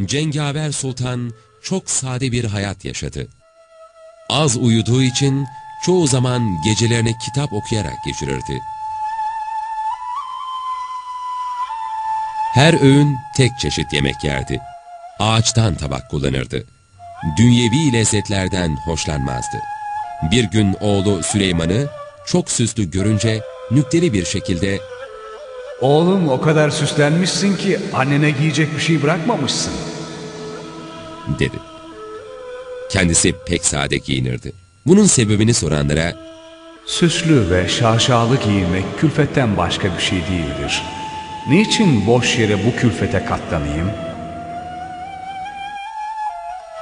Cengaver Sultan çok sade bir hayat yaşadı. Az uyuduğu için çoğu zaman gecelerini kitap okuyarak geçirirdi. Her öğün tek çeşit yemek yerdi. Ağaçtan tabak kullanırdı. Dünyevi lezzetlerden hoşlanmazdı. Bir gün oğlu Süleyman'ı çok süslü görünce nükteli bir şekilde Oğlum o kadar süslenmişsin ki annene giyecek bir şey bırakmamışsın. dedi. Kendisi pek sade giyinirdi. Bunun sebebini soranlara Süslü ve şaşalı giyinmek külfetten başka bir şey değildir. Niçin boş yere bu külfete katlanayım?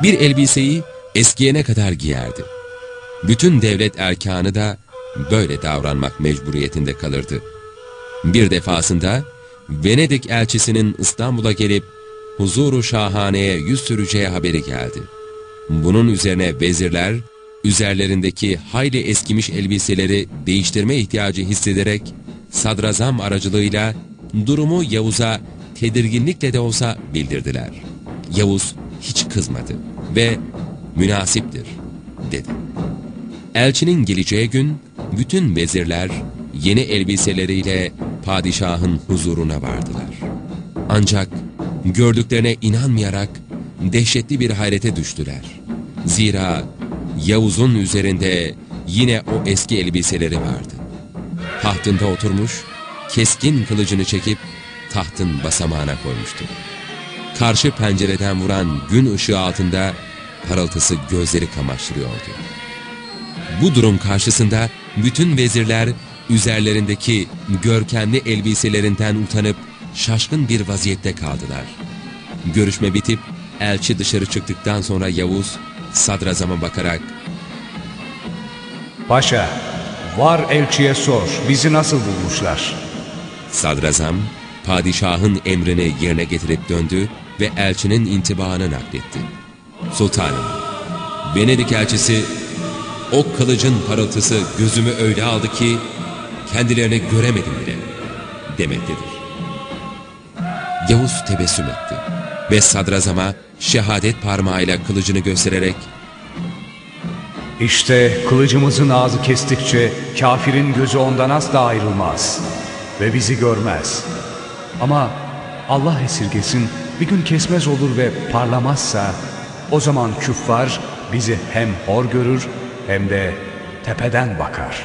bir elbiseyi eskiyene kadar giyerdi. Bütün devlet erkanı da böyle davranmak mecburiyetinde kalırdı. Bir defasında Venedik elçisinin İstanbul'a gelip huzuru şahaneye yüz süreceği haberi geldi. Bunun üzerine vezirler üzerlerindeki hayli eskimiş elbiseleri değiştirme ihtiyacı hissederek sadrazam aracılığıyla durumu Yavuz'a tedirginlikle de olsa bildirdiler. Yavuz hiç kızmadı ve münasiptir dedi. Elçinin geleceği gün bütün vezirler yeni elbiseleriyle padişahın huzuruna vardılar. Ancak gördüklerine inanmayarak dehşetli bir hayrete düştüler. Zira Yavuz'un üzerinde yine o eski elbiseleri vardı. Tahtında oturmuş, keskin kılıcını çekip tahtın basamağına koymuştu. Karşı pencereden vuran gün ışığı altında parıltısı gözleri kamaştırıyordu. Bu durum karşısında bütün vezirler üzerlerindeki görkemli elbiselerinden utanıp şaşkın bir vaziyette kaldılar. Görüşme bitip elçi dışarı çıktıktan sonra Yavuz sadrazama bakarak Paşa, var elçiye sor, bizi nasıl bulmuşlar? sadrazam padişahın emrini yerine getirip döndü ve elçinin intibaını nakletti. Sultanım, Venedik elçisi o kılıcın parıltısı gözümü öyle aldı ki kendilerini göremedim bile demektedir. Yavuz tebessüm etti ve sadrazama şehadet parmağıyla kılıcını göstererek İşte kılıcımızın ağzı kestikçe kafirin gözü ondan asla ayrılmaz ve bizi görmez. Ama Allah esirgesin bir gün kesmez olur ve parlamazsa o zaman küffar bizi hem hor görür hem de tepeden bakar.